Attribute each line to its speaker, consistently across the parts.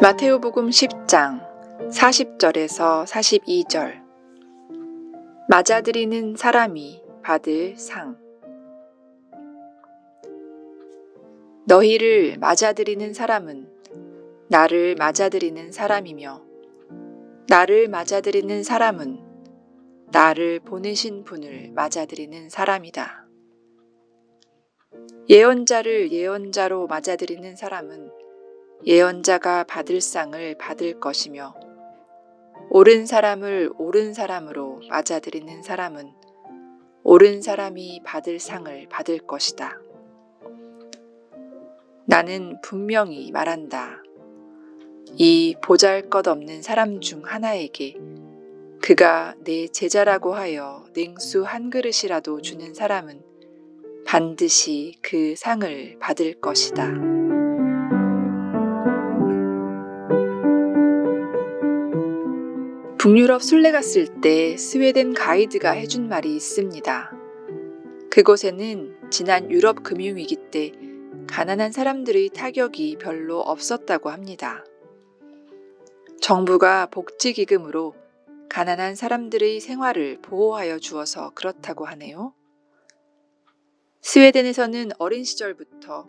Speaker 1: 마테오복음 10장 40절에서 42절 맞아들이는 사람이 받을 상 너희를 맞아들이는 사람은 나를 맞아들이는 사람이며 나를 맞아들이는 사람은 나를 보내신 분을 맞아들이는 사람이다. 예언자를 예언자로 맞아들이는 사람은 예언자가 받을 상을 받을 것이며 옳은 사람을 옳은 사람으로 맞아들이는 사람은 옳은 사람이 받을 상을 받을 것이다. 나는 분명히 말한다. 이 보잘 것 없는 사람 중 하나에게 그가 내 제자라고 하여 냉수 한 그릇이라도 주는 사람은 반드시 그 상을 받을 것이다. 북유럽 순례 갔을 때 스웨덴 가이드가 해준 말이 있습니다. 그곳에는 지난 유럽 금융위기 때 가난한 사람들의 타격이 별로 없었다고 합니다. 정부가 복지기금으로 가난한 사람들의 생활을 보호하여 주어서 그렇다고 하네요. 스웨덴에서는 어린 시절부터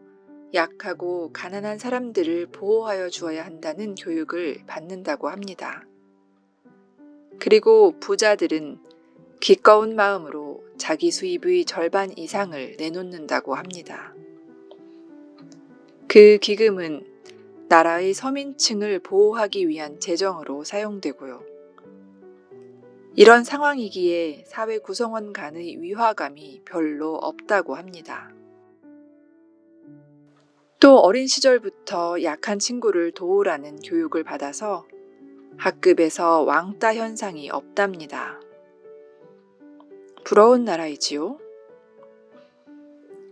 Speaker 1: 약하고 가난한 사람들을 보호하여 주어야 한다는 교육을 받는다고 합니다. 그리고 부자들은 기꺼운 마음으로 자기 수입의 절반 이상을 내놓는다고 합니다. 그 기금은 나라의 서민층을 보호하기 위한 재정으로 사용되고요. 이런 상황이기에 사회 구성원 간의 위화감이 별로 없다고 합니다. 또 어린 시절부터 약한 친구를 도우라는 교육을 받아서 학급에서 왕따 현상이 없답니다. 부러운 나라이지요?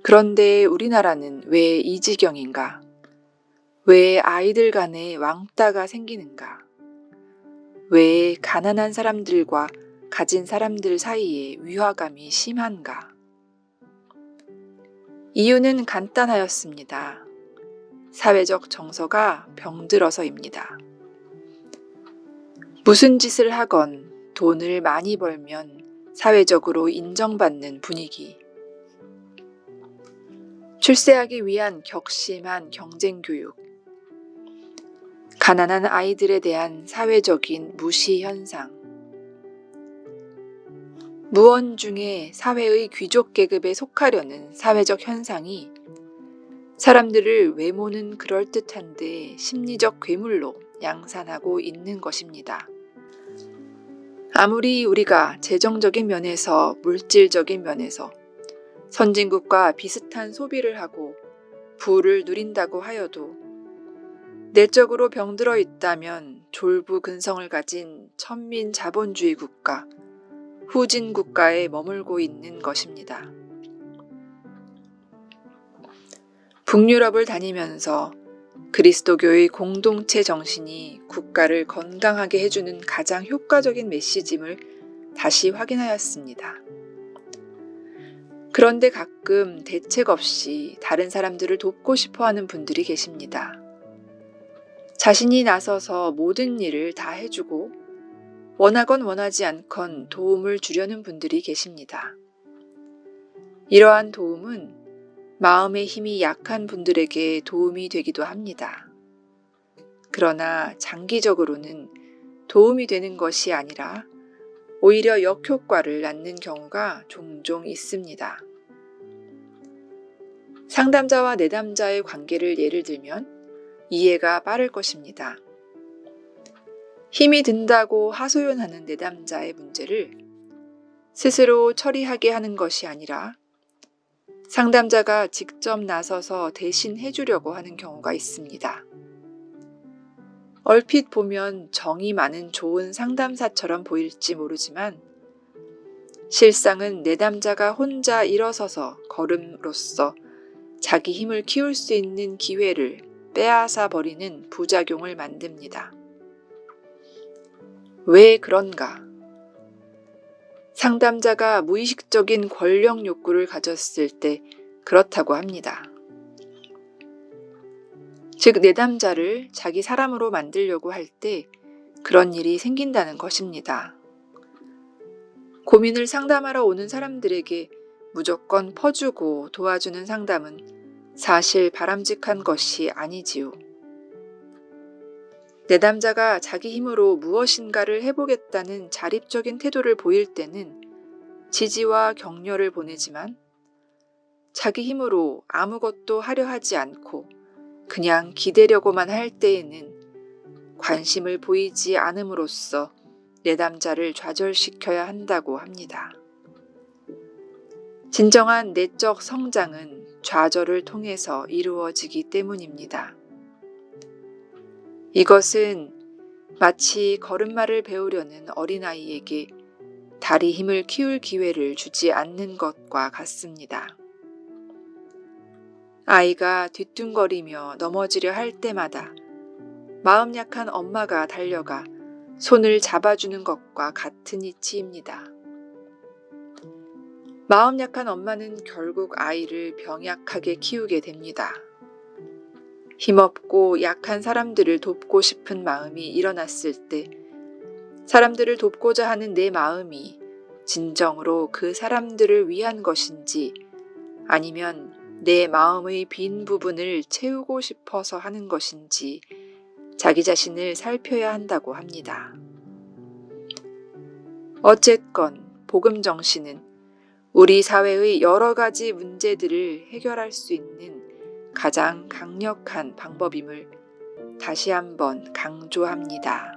Speaker 1: 그런데 우리나라는 왜 이 지경인가? 왜 아이들 간에 왕따가 생기는가? 왜 가난한 사람들과 가진 사람들 사이에 위화감이 심한가? 이유는 간단하였습니다. 사회적 정서가 병들어서입니다. 무슨 짓을 하건 돈을 많이 벌면 사회적으로 인정받는 분위기. 출세하기 위한 격심한 경쟁 교육. 가난한 아이들에 대한 사회적인 무시 현상. 무언 중에 사회의 귀족 계급에 속하려는 사회적 현상이 사람들을 외모는 그럴듯한데 심리적 괴물로 양산하고 있는 것입니다. 아무리 우리가 재정적인 면에서 물질적인 면에서 선진국과 비슷한 소비를 하고 부를 누린다고 하여도 내적으로 병들어 있다면 졸부 근성을 가진 천민 자본주의 국가, 후진 국가에 머물고 있는 것입니다. 북유럽을 다니면서 그리스도교의 공동체 정신이 국가를 건강하게 해주는 가장 효과적인 메시지임을 다시 확인하였습니다. 그런데 가끔 대책 없이 다른 사람들을 돕고 싶어 하는 분들이 계십니다. 자신이 나서서 모든 일을 다 해주고 원하건 원하지 않건 도움을 주려는 분들이 계십니다. 이러한 도움은 마음의 힘이 약한 분들에게 도움이 되기도 합니다. 그러나 장기적으로는 도움이 되는 것이 아니라 오히려 역효과를 낳는 경우가 종종 있습니다. 상담자와 내담자의 관계를 예를 들면 이해가 빠를 것입니다. 힘이 든다고 하소연하는 내담자의 문제를 스스로 처리하게 하는 것이 아니라 상담자가 직접 나서서 대신 해주려고 하는 경우가 있습니다. 얼핏 보면 정이 많은 좋은 상담사처럼 보일지 모르지만 실상은 내담자가 혼자 일어서서 걸음으로써 자기 힘을 키울 수 있는 기회를 빼앗아 버리는 부작용을 만듭니다. 왜 그런가? 상담자가 무의식적인 권력 욕구를 가졌을 때 그렇다고 합니다. 즉, 내담자를 자기 사람으로 만들려고 할 때 그런 일이 생긴다는 것입니다. 고민을 상담하러 오는 사람들에게 무조건 퍼주고 도와주는 상담은 사실 바람직한 것이 아니지요. 내담자가 자기 힘으로 무엇인가를 해보겠다는 자립적인 태도를 보일 때는 지지와 격려를 보내지만 자기 힘으로 아무것도 하려 하지 않고 그냥 기대려고만 할 때에는 관심을 보이지 않음으로써 내담자를 좌절시켜야 한다고 합니다. 진정한 내적 성장은 좌절을 통해서 이루어지기 때문입니다. 이것은 마치 걸음마를 배우려는 어린아이에게 다리 힘을 키울 기회를 주지 않는 것과 같습니다. 아이가 뒤뚱거리며 넘어지려 할 때마다 마음 약한 엄마가 달려가 손을 잡아주는 것과 같은 이치입니다. 마음 약한 엄마는 결국 아이를 병약하게 키우게 됩니다. 힘없고 약한 사람들을 돕고 싶은 마음이 일어났을 때 사람들을 돕고자 하는 내 마음이 진정으로 그 사람들을 위한 것인지 아니면 내 마음의 빈 부분을 채우고 싶어서 하는 것인지 자기 자신을 살펴야 한다고 합니다. 어쨌건 복음 정신은 우리 사회의 여러 가지 문제들을 해결할 수 있는 가장 강력한 방법임을 다시 한번 강조합니다.